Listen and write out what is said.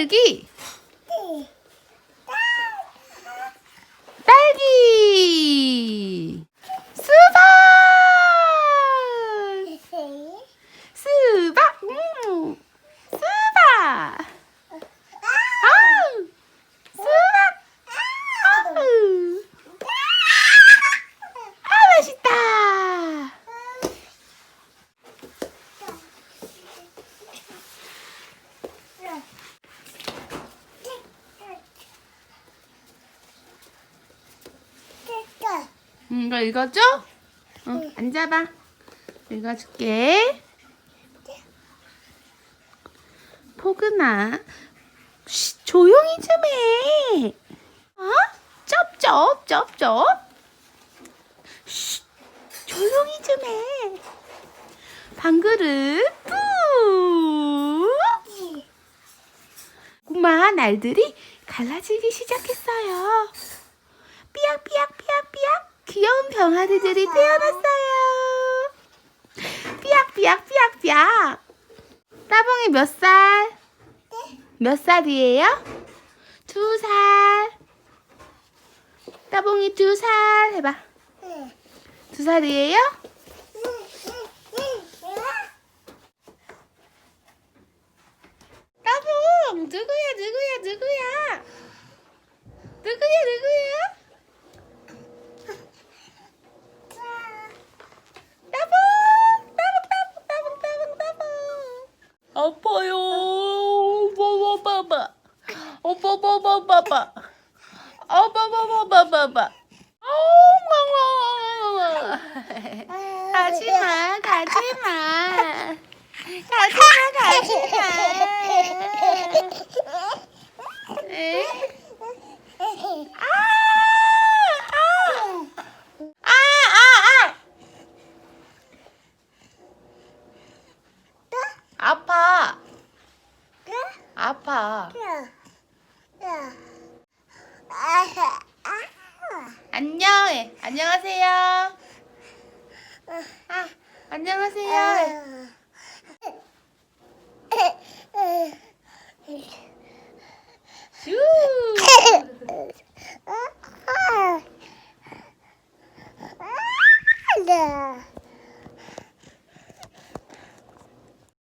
딸기. 딸기. 음, 이거 읽어줘? 응, 앉아봐. 읽어줄게. 포근아, 쉬, 조용히 좀 해. 어? 쩝쩝, 쩝쩝. 쉬, 조용히 좀 해. 방그릇, 뿌. 고마운 알들이 갈라지기 시작했어요. 삐약삐약삐약삐약 귀여운 병아리들이 태어났어요. 삐약 삐약 삐약 삐약 따봉이 몇 살? 몇 살이에요? 두 살. 따봉이 두 살 해봐. 두 살이에요? 따봉 누구야 누구야 누구야? 누구야 누구야? 따봉 따봉 따봉 따봉 따봉 따봉 아파요 봐봐봐봐 어봐봐봐봐봐 어봐봐봐봐봐 어머머머머 가지마 가지마 가지마 가지마 에? 아, 아, 아, 아, 아. 아파, 아파. 안녕해. 안녕하세요. 아, 안녕하세요.